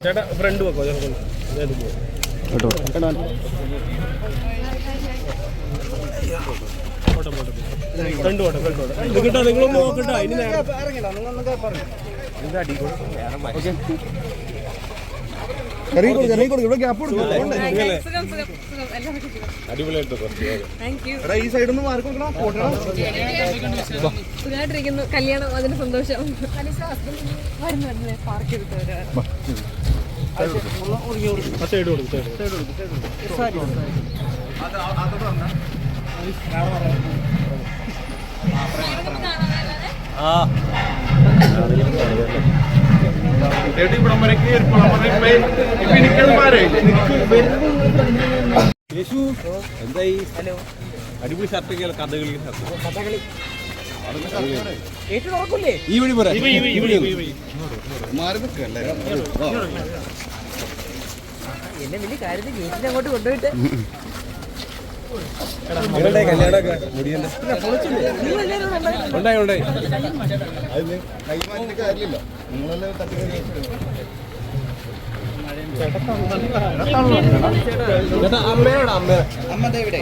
ചേട്ടാ ഫ്രണ്ട് വെക്കോ പോവാം. കേട്ടോ. ഫ്രണ്ട് പോട്ടെ ഫ്രണ്ട് പോട്ടെ ഇത് കിട്ടാ നിങ്ങളൊന്ന് നോക്കട്ടോ ഇനി നേരെ. ഇറങ്ങിക്കൊടുക്കും ഇറങ്ങിക്കൊടുക്കും ഇവിടെ ഗ്യാപ്പ് കൊടുക്കും ഈ സൈഡിൽ നിന്ന് പോട്ടണം സുഖമായിട്ടിരിക്കുന്നു കല്യാണം അതിന് സന്തോഷം. വരുന്നു വരുന്നു പാർക്ക് ചെയ്തിട്ട് വരാം ആ. സൈഡ് കൊടുക്കും സൈഡ് യേശു എന്തായി? അടിപൊളി ഷർട്ടൊക്കെ കഥകളി ഈ വഴി പോരാ. മാറി നിൽക്കല്ലേ എന്നെ വലിയ കാര്യത്തിൽ ഗേറ്റിൽ അങ്ങോട്ട് കൊണ്ടുപോയിട്ട് നിങ്ങളുടെ കല്യാണമൊക്കെ മുടിയന്റെ ഉണ്ടായി ഉണ്ടായി ചേട്ടാ അമ്മയോടാ അമ്മ. അമ്മ ഇവിടെ.